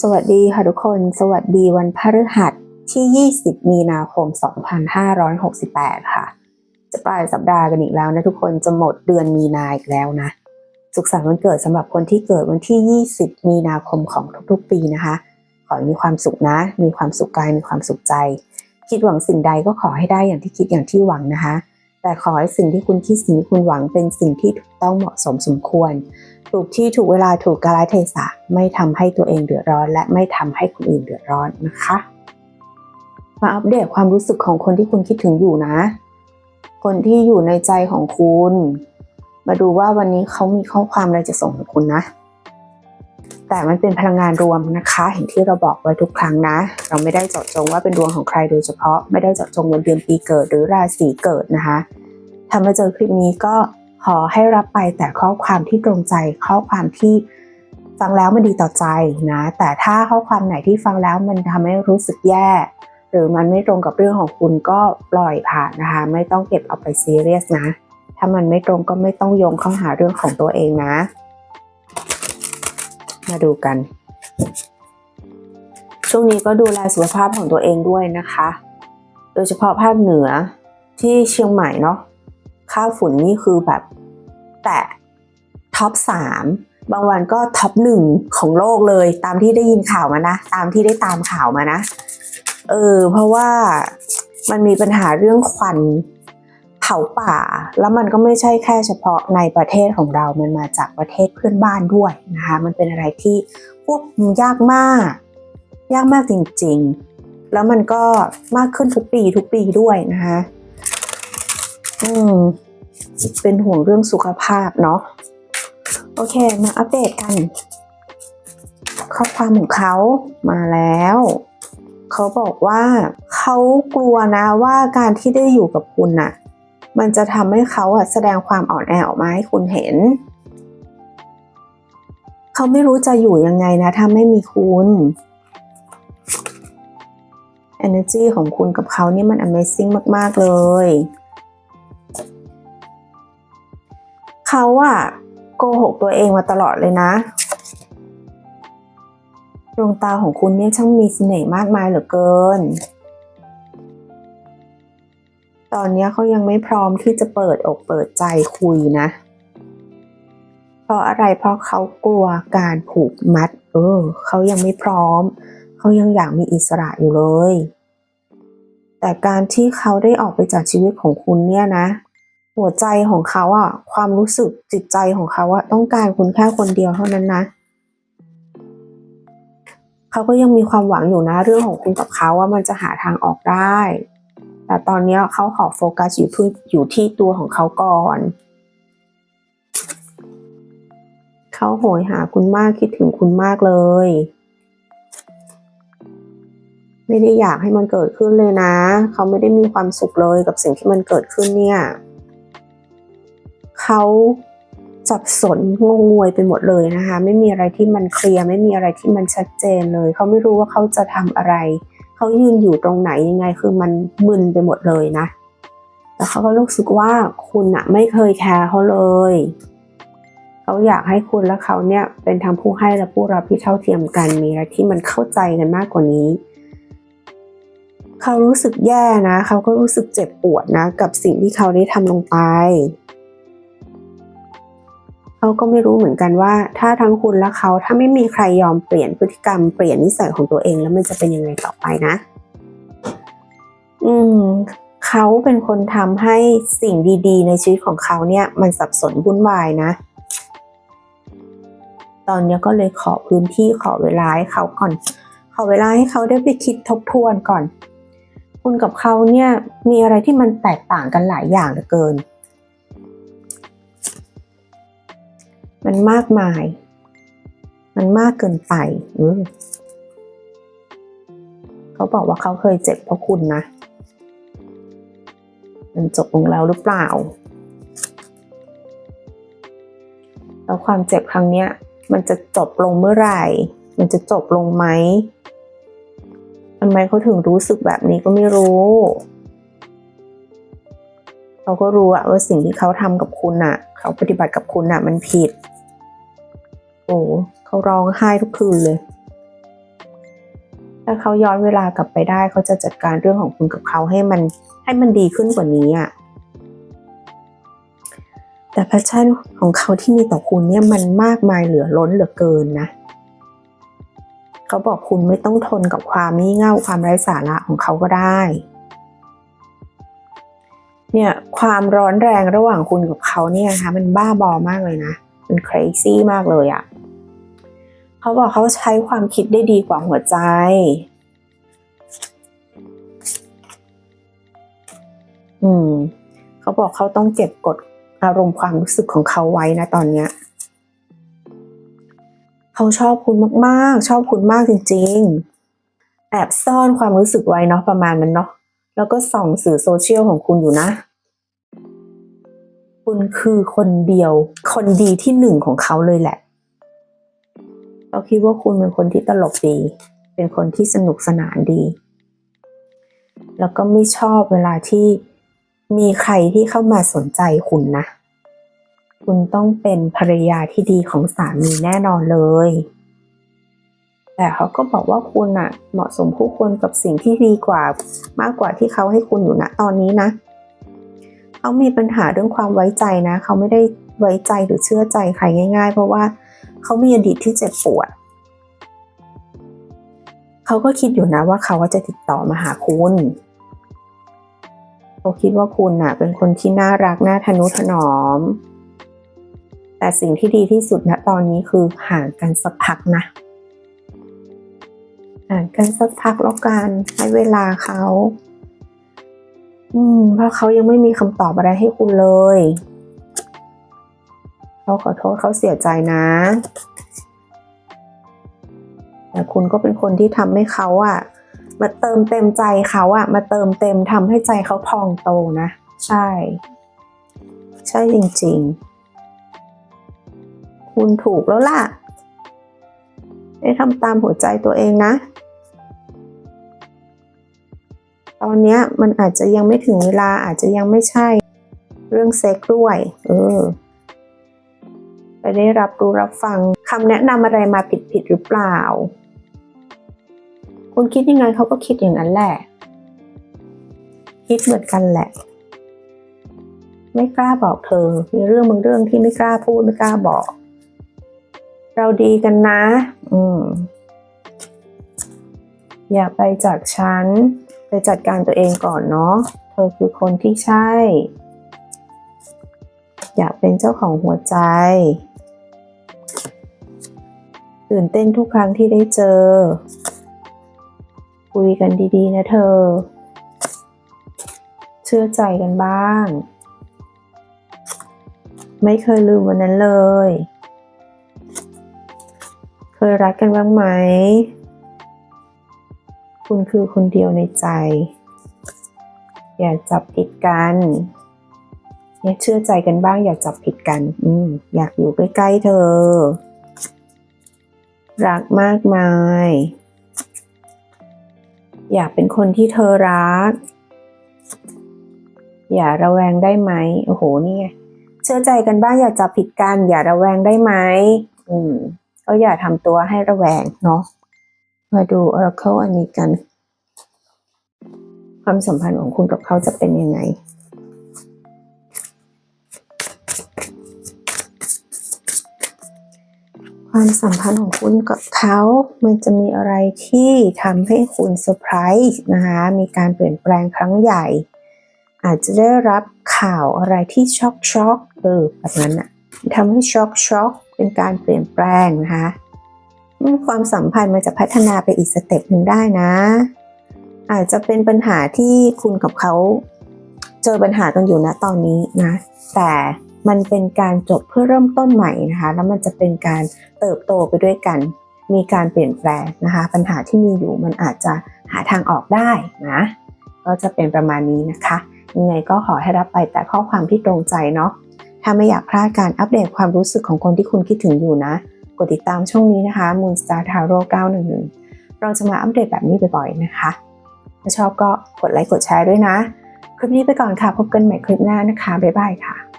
สวัสดีค่ะทุกคน สวัสดีวันพฤหัสที่ 20 มีนาคม 2568 ค่ะ จะปลายสัปดาห์กันอีกแล้วนะทุกคนจะหมดเดือนมีนาอีกแล้วนะ สุขสันต์วันเกิดสำหรับคนที่เกิดวันที่ 20 มีนาคมของทุกๆ ปีนะคะ ขอให้มีความสุขนะ มีความสุขกาย มีความสุขใจ คิดหวังสิ่งใดก็ขอให้ได้อย่างที่คิดอย่างที่หวังนะคะ แต่ขอให้สิ่งที่คุณคิดสิ่งที่คุณหวังเป็นสิ่งที่ถูกต้องเหมาะสมสมควร ถูกที่ถูกเวลาถูกกาลเทศะไม่ทำให้ตัวเองเดือดร้อน และไม่ทำให้คนอื่นเดือดร้อนนะคะ มาอัปเดตความรู้สึกของคนที่คุณคิดถึงอยู่นะ คนที่อยู่ในใจของคุณ มาดูว่าวันนี้เขามีข้อความอะไรจะส่งถึงคุณนะ แต่มันเป็นพลังงานรวมนะคะเห็นที่เราบอกไว้ทุกครั้งนะ เราไม่ได้เจาะจงว่าเป็นดวงของใครโดยเฉพาะ ไม่ได้เจาะจงวันเดือนปีเกิดหรือราศีเกิดนะคะถ้ามาเจอคลิปนี้ก็ขอให้รับไปแต่ข้อความที่ตรงใจข้อความที่ฟังแล้วมันดีต่อใจนะ แต่ถ้าข้อความไหนที่ฟังแล้วมันทำให้รู้สึกแย่ หรือมันไม่ตรงกับเรื่องของคุณก็ปล่อยผ่านนะคะ ไม่ต้องเก็บเอาไปซีเรียสนะ ถ้ามันไม่ตรงก็ไม่ต้องโยงเข้าหาเรื่องของตัวเองนะ มาดูกัน ช่วงนี้ก็ดูแลสุขภาพของตัวเองด้วยนะคะ โดยเฉพาะภาคเหนือที่เชียงใหม่เนาะค่าฝุ่นนี่คือแบบแตะท็อปสามบางวันก็ท็อปหนึ่งของโลกเลยตามที่ได้ยินข่าวมานะ ตามที่ได้ตามข่าวมานะ เออ เพราะว่ามันมีปัญหาเรื่องควัน เผาป่า แล้วมันก็ไม่ใช่แค่เฉพาะในประเทศของเรา มันมาจากประเทศเพื่อนบ้านด้วยนะคะ มันเป็นอะไรที่ควบคุมยากมาก ยากมากจริงๆ แล้วมันก็มากขึ้นทุกปีทุกปีด้วยนะคะอืมเป็นห่วงเรื่องสุขภาพเนาะ โอเค มาอัปเดตกัน ข้อความของเขามาแล้วเขาบอกว่าเขากลัวนะว่าการที่ได้อยู่กับคุณน่ะ มันจะทำให้เขาอะแสดงความอ่อนแอออกมาให้คุณเห็น เขาไม่รู้จะอยู่ยังไงนะถ้าไม่มีคุณ energy ของคุณกับเขานี่มัน amazing มาก ๆ เลย เขาอะโกหกตัวเองมาตลอดเลยนะดวงตาของคุณเนี่ยช่างมีเสน่ห์มากมายเหลือเกิน ตอนนี้เขายังไม่พร้อมที่จะเปิดอกเปิดใจคุยนะ เพราะอะไรเพราะเขากลัวการผูกมัด เออเขายังไม่พร้อม เขายังอยากมีอิสระอยู่เลย แต่การที่เขาได้ออกไปจากชีวิตของคุณเนี่ยนะ หัวใจของเขาอะความรู้สึกจิตใจของเขาอะต้องการคุณแค่คนเดียวเท่านั้นนะเขาก็ยังมีความหวังอยู่นะเรื่องของคุณกับเขาว่ามันจะหาทางออกได้ แต่ตอนนี้เขาขอโฟกัสอยู่ที่อยู่ที่ตัวของเขาก่อน เขาโหยหาคุณมากคิดถึงคุณมากเลย ไม่ได้อยากให้มันเกิดขึ้นเลยนะ เขาไม่ได้มีความสุขเลยกับสิ่งที่มันเกิดขึ้นเนี่ยเขาสับสนงงงวยไปหมดเลยนะคะ ไม่มีอะไรที่มันเคลียร์ไม่มีอะไรที่มันชัดเจนเลย เขาไม่รู้ว่าเขาจะทำอะไร เขายืนอยู่ตรงไหนยังไง คือมันมึนไปหมดเลยนะ แล้วเขาก็รู้สึกว่าคุณอะไม่เคยแคร์เขาเลย เขาอยากให้คุณและเขาเนี่ยเป็นทั้งผู้ให้และผู้รับที่เท่าเทียมกัน มีอะไรที่มันเข้าใจกันมากกว่านี้ เขารู้สึกแย่นะ เขาก็รู้สึกเจ็บปวดนะ กับสิ่งที่เขาได้ทำลงไป เขาก็ไม่รู้เหมือนกันว่า ถ้าทั้งคุณและเขาถ้าไม่มีใครยอมเปลี่ยนพฤติกรรมเปลี่ยนนิสัยของตัวเองแล้วมันจะเป็นยังไงต่อไปนะ อืมเขาเป็นคนทำให้สิ่งดีๆ ในชีวิตของเขาเนี่ย มันสับสนวุ่นวายนะ ตอนนี้ก็เลยขอพื้นที่ขอเวลาให้เขาก่อน ขอเวลาให้เขาได้ไปคิดทบทวนก่อน คุณกับเขาเนี่ยมีอะไรที่มันแตกต่างกันหลายอย่างเหลือเกิน มันมากมาย มันมากเกินไปเขาบอกว่าเขาเคยเจ็บเพราะคุณนะ มันจบลงแล้วหรือเปล่า แล้วความเจ็บครั้งเนี้ย มันจะจบลงเมื่อไหร่ มันจะจบลงไหมทำไมเขาถึงรู้สึกแบบนี้ก็ไม่รู้ เขาก็รู้อะว่าสิ่งที่เขาทำกับคุณอะเขาปฏิบัติกับคุณอะมันผิด โอ้เขาร้องไห้ทุกคืนเลย ถ้าเขาย้อนเวลากลับไปได้เขาจะจัดการเรื่องของคุณกับเขาให้มันให้มันดีขึ้นกว่านี้อะแต่แพชชั่นของเขาที่มีต่อคุณเนี่ยมันมากมายเหลือล้นเหลือเกินนะ เขาบอกคุณไม่ต้องทนกับความงี่เง่าความไร้สาระของเขาก็ได้ เนี่ยความร้อนแรงระหว่างคุณกับเขาเนี่ยนะคะมันบ้าบอมากเลยนะ มัน crazy มากเลยอะ่ะเขาบอกเขาใช้ความคิดได้ดีกว่าหัวใจ อืม เขาบอกเขาต้องเก็บกดอารมณ์ความรู้สึกของเขาไว้นะตอนเนี้ยเขาชอบคุณมาก ๆ ชอบคุณมากจริง ๆ แอบซ่อนความรู้สึกไว้เนาะประมาณนั้นเนาะ แล้วก็ส่องสื่อโซเชียลของคุณอยู่นะ คุณคือคนเดียว คนดีที่หนึ่งของเขาเลยแหละเขาคิดว่าคุณเป็นคนที่ตลกดี เป็นคนที่สนุกสนานดี แล้วก็ไม่ชอบเวลาที่มีใครที่เข้ามาสนใจคุณนะ คุณต้องเป็นภรรยาที่ดีของสามีแน่นอนเลย แต่เขาก็บอกว่าคุณอะเหมาะสมคู่ควรกับสิ่งที่ดีกว่ามากกว่าที่เขาให้คุณอยู่ณตอนนี้นะเขามีปัญหาเรื่องความไว้ใจนะ เขาไม่ได้ไว้ใจหรือเชื่อใจใครง่าย ๆ เพราะว่าเขามีอดีตที่เจ็บปวดเขาก็คิดอยู่นะว่าเขาว่าจะติดต่อมาหาคุณเขาคิดว่าคุณน่ะ เป็นคนที่น่ารักน่าทนุถนอม แต่สิ่งที่ดีที่สุดณตอนนี้คือห่างกันสักพักนะ ห่างกันสักพักแล้วกันให้เวลาเขา อืม เพราะเขายังไม่มีคำตอบอะไรให้คุณเลยเขาขอโทษเขาเสียใจนะ แต่คุณก็เป็นคนที่ทำให้เขาอะมาเติมเต็มใจเขาอะมาเติมเต็มทำให้ใจเขาพองโตนะ ใช่ ใช่จริง ๆ คุณถูกแล้วล่ะ ได้ทำตามหัวใจตัวเองนะ ตอนนี้มันอาจจะยังไม่ถึงเวลาอาจจะยังไม่ใช่เรื่องเซ็กด้วยเออไปได้รับรู้รับฟังคำแนะนำอะไรมาผิดผิดหรือเปล่า คุณคิดยังไงเขาก็คิดอย่างนั้นแหละ คิดเหมือนกันแหละ ไม่กล้าบอกเธอ มีเรื่องบางเรื่องที่ไม่กล้าพูดไม่กล้าบอก เราดีกันนะ อืมอย่าไปจากฉัน ไปจัดการตัวเองก่อนเนาะ เธอคือคนที่ใช่ อยากเป็นเจ้าของหัวใจ ตื่นเต้นทุกครั้งที่ได้เจอ คุยกันดีๆ นะเธอ เชื่อใจกันบ้าง ไม่เคยลืมวันนั้นเลย เคยรักกันบ้างไหม คุณคือคนเดียวในใจ อย่าจับผิดกันเนี่ยเชื่อใจกันบ้าง อย่าจับผิดกัน อืมอยากอยู่ใกล้ๆเธอ รักมากมาย อยากเป็นคนที่เธอรัก อย่าระแวงได้ไหมโอ้โหนี่ไงเชื่อใจกันบ้าง อย่าจับผิดกัน อย่าระแวงได้ไหมอืมก็อย่าทำตัวให้ระแวงเนาะ มาดู Oracle อันนี้กัน ความสัมพันธ์ของคุณกับเขาจะเป็นยังไงความสัมพันธ์ของคุณกับเขา มันจะมีอะไรที่ทำให้คุณเซอร์ไพรส์นะคะ มีการเปลี่ยนแปลงครั้งใหญ่ อาจจะได้รับข่าวอะไรที่ช็อกช็อกเออแบบนั้นอะทำให้ช็อกช็อกเป็นการเปลี่ยนแปลงนะคะ ความสัมพันธ์มันจะพัฒนาไปอีกสเต็ปหนึ่งได้นะ อาจจะเป็นปัญหาที่คุณกับเขาเจอปัญหากันอยู่นะตอนนี้นะ แต่มันเป็นการจบเพื่อเริ่มต้นใหม่นะคะ แล้วมันจะเป็นการเติบโตไปด้วยกัน มีการเปลี่ยนแปลงนะคะ ปัญหาที่มีอยู่มันอาจจะหาทางออกได้นะ ก็จะเป็นประมาณนี้นะคะ ยังไงก็ขอให้รับไปแต่ข้อความที่ตรงใจเนาะ ถ้าไม่อยากพลาดการอัปเดตความรู้สึกของคนที่คุณคิดถึงอยู่นะ กดติดตามช่องนี้นะคะ Moonstar Tarot 911 เราจะมาอัปเดตแบบนี้บ่อยๆนะคะ ถ้าชอบก็กดไลค์กดแชร์ด้วยนะ คลิปนี้ไปก่อนค่ะ พบกันใหม่คลิปหน้านะคะ บ๊ายบายค่ะ